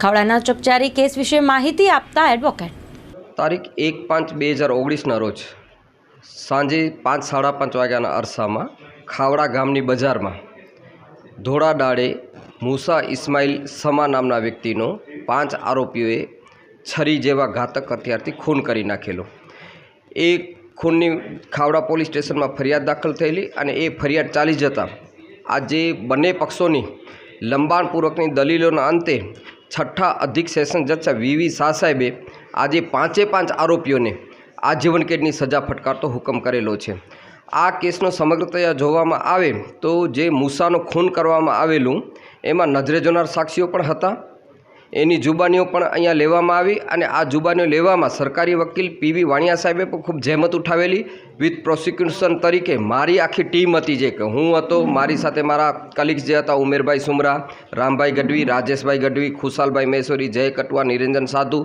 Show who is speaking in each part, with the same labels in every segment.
Speaker 1: ખાવડાના ચકચારી case વિશે માહિતી આપતા એડવોકેટ
Speaker 2: તારીખ એક પાંચ બે હજાર ઓગણીસના રોજ સાંજે પાંચ સાડા પાંચ વાગ્યાના અરસામાં ખાવડા ગામની બજારમાં ધોળા ડાળે મૂસા ઇસ્માઇલ સમા નામના વ્યક્તિનો પાંચ આરોપીઓએ છરી જેવા ઘાતક હથિયારથી ખૂન કરી નાખેલો. એ ખૂનની ખાવડા પોલીસ સ્ટેશનમાં ફરિયાદ દાખલ થયેલી અને એ ફરિયાદ ચાલી જતાં આજે બંને પક્ષોની લંબાણપૂર્વકની દલીલોના અંતે છઠ્ઠા અધિક સેશન જજ વીવી શાહ સાહેબે આજે પાંચે પાંચ આરોપીઓને આજીવન કેદની સજા ફટકારતો હુકમ કરેલો છે. આ કેસનો સમગ્રતયા જોવામાં આવે તો જે મૂસાનો ખૂન કરવામાં આવેલું, એમાં નજરે જોનાર સાક્ષીઓ પણ હતા. એની જુબાનીઓ પણ અહીંયા લેવામાં આવી અને આ જુબાનીઓ લેવામાં સરકારી વકીલ પીવી વાણિયા સાહેબે પણ ખૂબ જહેમત ઉઠાવેલી. વિથ પ્રોસિક્યુશન તરીકે મારી આખી ટીમ હતી જે કે હું હતો, મારી સાથે મારા કલીગ્સ જે હતા, ઉમેરભાઈ સુમરા, રામભાઈ ગઢવી, રાજેશભાઈ ગઢવી, ખુશાલભાઈ મહેશ્વરી જય કટવા, નિરંજન સાધુ,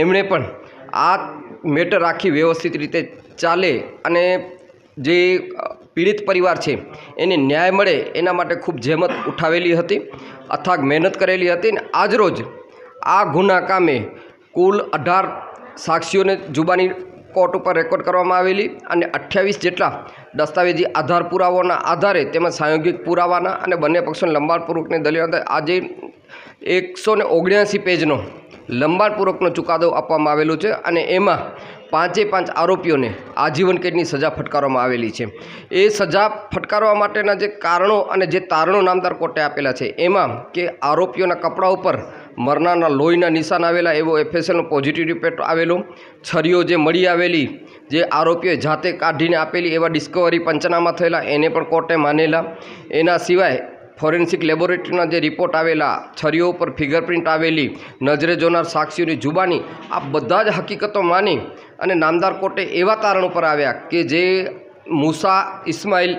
Speaker 2: એમણે પણ આ મેટર આખી વ્યવસ્થિત રીતે ચાલે અને જે પીડિત પરિવાર છે એને ન્યાય મળે એના માટે ખૂબ જહેમત ઉઠાવેલી હતી, અથાગ મહેનત કરેલી હતી ને આજરોજ આ ગુના કામે કુલ અઢાર સાક્ષીઓને જુબાની કોર્ટ ઉપર રેકોર્ડ કરવામાં આવેલી અને અઠ્યાવીસ જેટલા દસ્તાવેજી આધાર પુરાવાના આધારે તેમજ સાયોગિક પુરાવાના અને બંને પક્ષોને લંબાણપૂર્વકની દલીલ આજે એકસો ને ઓગણ્યાસી પેજનો લંબાણપૂર્વકનો ચુકાદો આપવામાં આવેલો છે અને એમાં પાંચે પાંચ આરોપીઓને આજીવન કેદની સજા ફટકારવામાં આવેલી છે. એ સજા ફટકારવા માટેના જે કારણો અને જે તારણો નામદાર કોર્ટે આપેલા છે, એમાં કે આરોપીઓના કપડાં ઉપર મરનારના લોહીના નિશાન આવેલા એવો એફએસએલનો પોઝિટિવ રિપોર્ટ આવેલો. છરીઓ જે મળી આવેલી, જે આરોપીએ જાતે કાઢીને આપેલી એવા ડિસ્કવરી પંચનામા થયેલા, એને પણ કોર્ટે માનેલા. એના સિવાય ફોરેન્સિક લેબોરેટરીના જે રિપોર્ટ આવેલા, છરીઓ ઉપર ફિંગરપ્રિન્ટ આવેલી, નજરે જોનાર સાક્ષીઓની જુબાની આ બધા જ હકીકતો માની અને નામદાર કોર્ટે એવા તારણ ઉપર આવ્યા કે જે મૂસા ઇસ્માઇલ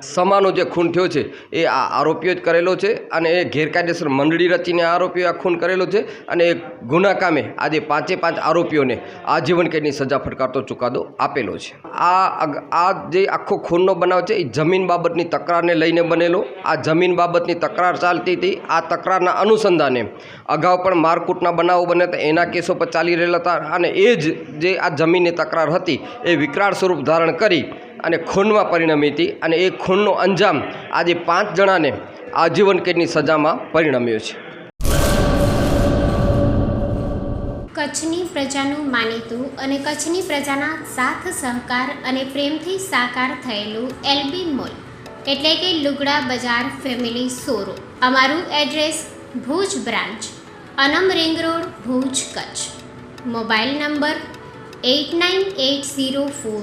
Speaker 2: સમાનો જે ખૂન થયો છે, એ આ આરોપીઓ જ કરેલો છે અને એ ગેરકાયદેસર મંડળી રચીને આરોપીઓ આ ખૂન કરેલો છે અને એ ગુના કામે આજે પાંચે પાંચ આરોપીઓને આજીવન કેદની સજા ફટકારતો ચુકાદો આપેલો છે. આ આ જે આખો ખૂનનો બનાવ છે, એ જમીન બાબતની તકરારને લઈને બનેલો. આ જમીન બાબતની તકરાર ચાલતી હતી. આ તકરારના અનુસંધાને અગાઉ પણ મારકૂટના બનાવો બન્યા હતા. એના કેસો પર ચાલી રહેલા હતા અને એ જ જે આ જમીનની તકરાર હતી, એ વિકરાળ સ્વરૂપ ધારણ કરી અને ખૂનમાં પરિણમી હતી અને એ ખૂનનો અંજામ આજે પાંચ જણાને આજીવન કેદની સજામાં પરિણમ્યો છે.
Speaker 3: કચ્છની પ્રજાનું માનીતું અને કચ્છની પ્રજાના સાથ, સહકાર અને પ્રેમથી સાકાર થયેલું એલબી મોલ, એટલે કે લુગડા બજાર ફેમિલી સોરો અમારું એડ્રેસ ભુજ બ્રાન્ચ, અનમ ring road, Bhuj Kutch. Mobile number eight nine eight zero four